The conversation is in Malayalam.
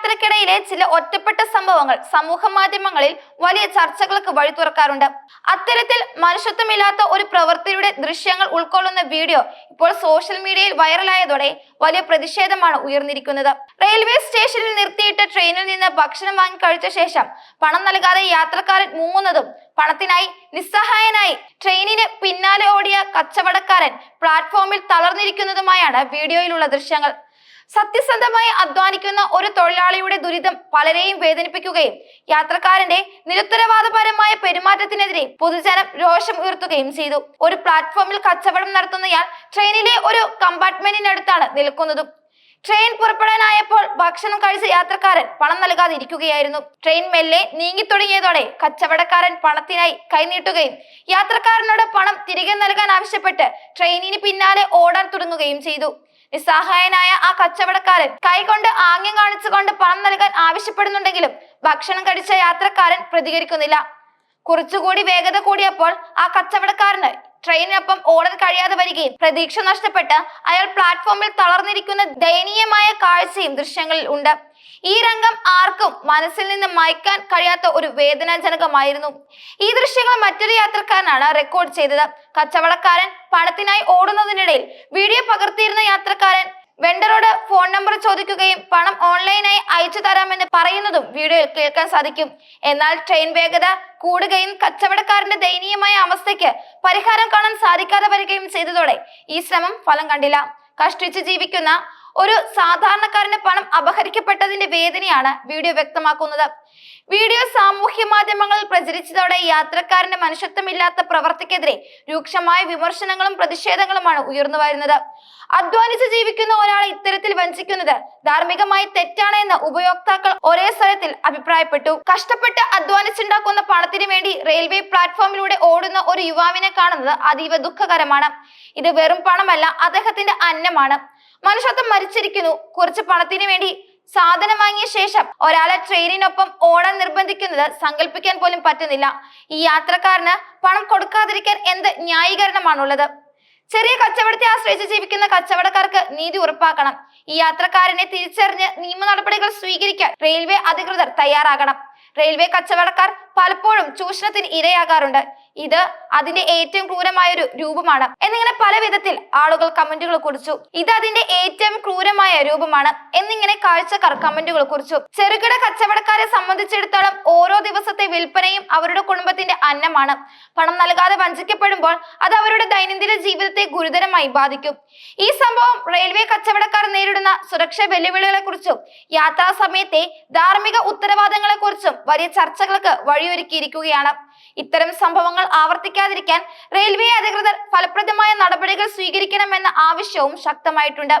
യാത്രക്കിടയിലെ ചില ഒറ്റപ്പെട്ട സംഭവങ്ങൾ സമൂഹ മാധ്യമങ്ങളിൽ വലിയ ചർച്ചകൾക്ക് വഴി തുറക്കാറുണ്ട്. അത്തരത്തിൽ മനുഷ്യത്വമില്ലാത്ത ഒരു പ്രവൃത്തിയുടെ ദൃശ്യങ്ങൾ ഉൾക്കൊള്ളുന്ന വീഡിയോ ഇപ്പോൾ സോഷ്യൽ മീഡിയയിൽ വൈറലായതോടെ വലിയ പ്രതിഷേധമാണ് ഉയർന്നിരിക്കുന്നത്. റെയിൽവേ സ്റ്റേഷനിൽ നിർത്തിയിട്ട ട്രെയിനിൽ നിന്ന് ഭക്ഷണം വാങ്ങി കഴിച്ച ശേഷം പണം നൽകാതെ യാത്രക്കാരൻ മുങ്ങുന്നതും പണത്തിനായി നിസ്സഹായനായി ട്രെയിനിന് പിന്നാലെ ഓടിയ കച്ചവടക്കാരൻ പ്ലാറ്റ്ഫോമിൽ തളർന്നിരിക്കുന്നതുമായാണ് വീഡിയോയിലുള്ള ദൃശ്യങ്ങൾ. സത്യസന്ധമായി അധ്വാനിക്കുന്ന ഒരു തൊഴിലാളിയുടെ ദുരിതം പലരെയും വേദനിപ്പിക്കുകയും യാത്രക്കാരന്റെ നിരുത്തരവാദപരമായ പെരുമാറ്റത്തിനെതിരെ പൊതുജനം രോഷം ഉയർത്തുകയും ചെയ്തു. ഒരു പ്ലാറ്റ്ഫോമിൽ കച്ചവടം നടത്തുന്നയാൾ ട്രെയിനിലെ ഒരു കമ്പാർട്ട്മെന്റിനടുത്താണ് നിൽക്കുന്നതും. ട്രെയിൻ പുറപ്പെടാനായപ്പോൾ ഭക്ഷണം കഴിച്ച യാത്രക്കാരൻ പണം നൽകാതെ ഇരിക്കുകയായിരുന്നു ട്രെയിൻ മെല്ലെ നീങ്ങിത്തുടങ്ങിയതോടെ കച്ചവടക്കാരൻ പണത്തിനായി കൈനീട്ടുകയും യാത്രക്കാരനോട് പണം തിരികെ നൽകാൻ ആവശ്യപ്പെട്ട് ട്രെയിനിന് പിന്നാലെ ഓടാൻ തുടങ്ങുകയും ചെയ്തു. നിസ്സഹായനായ ആ കച്ചവടക്കാരൻ കൈകൊണ്ട് ആംഗ്യം കാണിച്ചുകൊണ്ട് പണം നൽകാൻ ആവശ്യപ്പെടുന്നുണ്ടെങ്കിലും ഭക്ഷണം കഴിച്ച യാത്രക്കാരൻ പ്രതികരിക്കുന്നില്ല. കുറച്ചുകൂടി വേഗത കൂടിയപ്പോൾ ആ കച്ചവടക്കാരന് ട്രെയിനിനൊപ്പം ഓടാൻ കഴിയാതെ വരികയും പ്രതീക്ഷ നഷ്ടപ്പെട്ട് അയാൾ പ്ലാറ്റ്ഫോമിൽ തളർന്നിരിക്കുന്ന ദയനീയമായ കാഴ്ചയും ദൃശ്യങ്ങളിൽ ഉണ്ട്. ഈ രംഗം ആർക്കും മനസ്സിൽ നിന്ന് മായ്ക്കാൻ കഴിയാത്ത ഒരു വേദനാജനകമായിരുന്നു. ഈ ദൃശ്യങ്ങൾ മറ്റൊരു യാത്രക്കാരനാണ് റെക്കോർഡ് ചെയ്തത്. കച്ചവടക്കാരൻ പണത്തിനായി ഓടുന്നതിനിടയിൽ വീഡിയോ പകർത്തിയിരുന്ന യാത്രക്കാരൻ വെണ്ടറോട് ഫോൺ നമ്പർ ചോദിക്കുകയും പണം ഓൺലൈനായി അയച്ചു തരാമെന്ന് പറയുന്നതും വീഡിയോയിൽ കേൾക്കാൻ സാധിക്കും. എന്നാൽ ട്രെയിൻ വേഗത കൂടുകയും കച്ചവടക്കാരന്റെ ദയനീയമായ അവസ്ഥയ്ക്ക് പരിഹാരം കാണാൻ സാധിക്കാതെ വരികയും ചെയ്തതോടെ ഈ ശ്രമം ഫലം കണ്ടില്ല. കഷ്ടിച്ച് ജീവിക്കുന്ന ഒരു സാധാരണക്കാരന്റെ പണം അപഹരിക്കപ്പെട്ടതിന്റെ വേദനയാണ് വീഡിയോ വ്യക്തമാക്കുന്നത്. വീഡിയോ സാമൂഹ്യ മാധ്യമങ്ങളിൽ പ്രചരിച്ചതോടെ യാത്രക്കാരന്റെ മനുഷ്യത്വമില്ലാത്ത പ്രവർത്തിക്കെതിരെ രൂക്ഷമായ വിമർശനങ്ങളും പ്രതിഷേധങ്ങളുമാണ് ഉയർന്നു വരുന്നത്. അധ്വാനിച്ച് ജീവിക്കുന്ന ഒരാളെ ഇത്തരത്തിൽ വഞ്ചിക്കുന്നത് ധാർമ്മികമായി തെറ്റാണ് എന്ന് ഉപയോക്താക്കൾ ഒരേ സ്ഥലത്തിൽ അഭിപ്രായപ്പെട്ടു. കഷ്ടപ്പെട്ട് അധ്വാനിച്ചുണ്ടാക്കുന്ന പണത്തിന് വേണ്ടി റെയിൽവേ പ്ലാറ്റ്ഫോമിലൂടെ ഓടുന്ന ഒരു യുവാവിനെ കാണുന്നത് അതീവ ദുഃഖകരമാണ്. ഇത് വെറും പണമല്ല അദ്ദേഹത്തിന്റെ അന്നമാണ്. മനുഷ്യത്വം മരിച്ചിരിക്കുന്നു. കുറച്ച് പണത്തിന് വേണ്ടി സാധനം വാങ്ങിയ ശേഷം ഒരാളെ ട്രെയിനിനൊപ്പം ഓടാൻ നിർബന്ധിക്കുന്നത് സങ്കല്പിക്കാൻ പോലും പറ്റുന്നില്ല. ഈ യാത്രക്കാരന് പണം കൊടുക്കാതിരിക്കാൻ എന്ത് ന്യായീകരണമാണുള്ളത്? ചെറിയ കച്ചവടത്തെ ആശ്രയിച്ച് ജീവിക്കുന്ന കച്ചവടക്കാർക്ക് നീതി ഉറപ്പാക്കണം. ഈ യാത്രക്കാരനെ തിരിച്ചറിഞ്ഞ് നിയമ നടപടികൾ സ്വീകരിക്കാൻ റെയിൽവേ അധികൃതർ തയ്യാറാകണം. റെയിൽവേ കച്ചവടക്കാർ പലപ്പോഴും ചൂഷണത്തിന് ഇരയാകാറുണ്ട്. ഇത് അതിന്റെ ഏറ്റവും ക്രൂരമായ ഒരു രൂപമാണ്. എന്നിങ്ങനെ പല വിധത്തിൽ ആളുകൾ കമന്റുകൾ കുറിച്ചു. ഇത് അതിന്റെ ഏറ്റവും ക്രൂരമായ രൂപമാണ്. എന്നിങ്ങനെ കാഴ്ചക്കാർ കമന്റുകൾ കുറിച്ചു. ചെറുകിട കച്ചവടക്കാരെ സംബന്ധിച്ചിടത്തോളം ഓരോ ദിവസത്തെ വിൽപ്പനയും അവരുടെ കുടുംബത്തിന്റെ അന്നമാണ്. പണം നൽകാതെ വഞ്ചിക്കപ്പെടുമ്പോൾ അത് അവരുടെ ദൈനംദിന ജീവിതത്തെ ഗുരുതരമായി ബാധിക്കും. ഈ സംഭവം റെയിൽവേ കച്ചവടക്കാർ നേരിടുന്ന സുരക്ഷാ വെല്ലുവിളികളെ കുറിച്ചും യാത്രാ സമയത്തെ ധാർമ്മിക ഉത്തരവാദങ്ങളെ കുറിച്ചും വലിയ ചർച്ചകൾക്ക് വഴിയൊരുക്കിയിരിക്കുകയാണ്. ഇത്തരം സംഭവങ്ങൾ ആവർത്തിക്കാതിരിക്കാൻ റെയിൽവേ അധികൃതർ ഫലപ്രദമായ നടപടികൾ സ്വീകരിക്കണമെന്ന ആവശ്യവും ശക്തമായിട്ടുണ്ട്.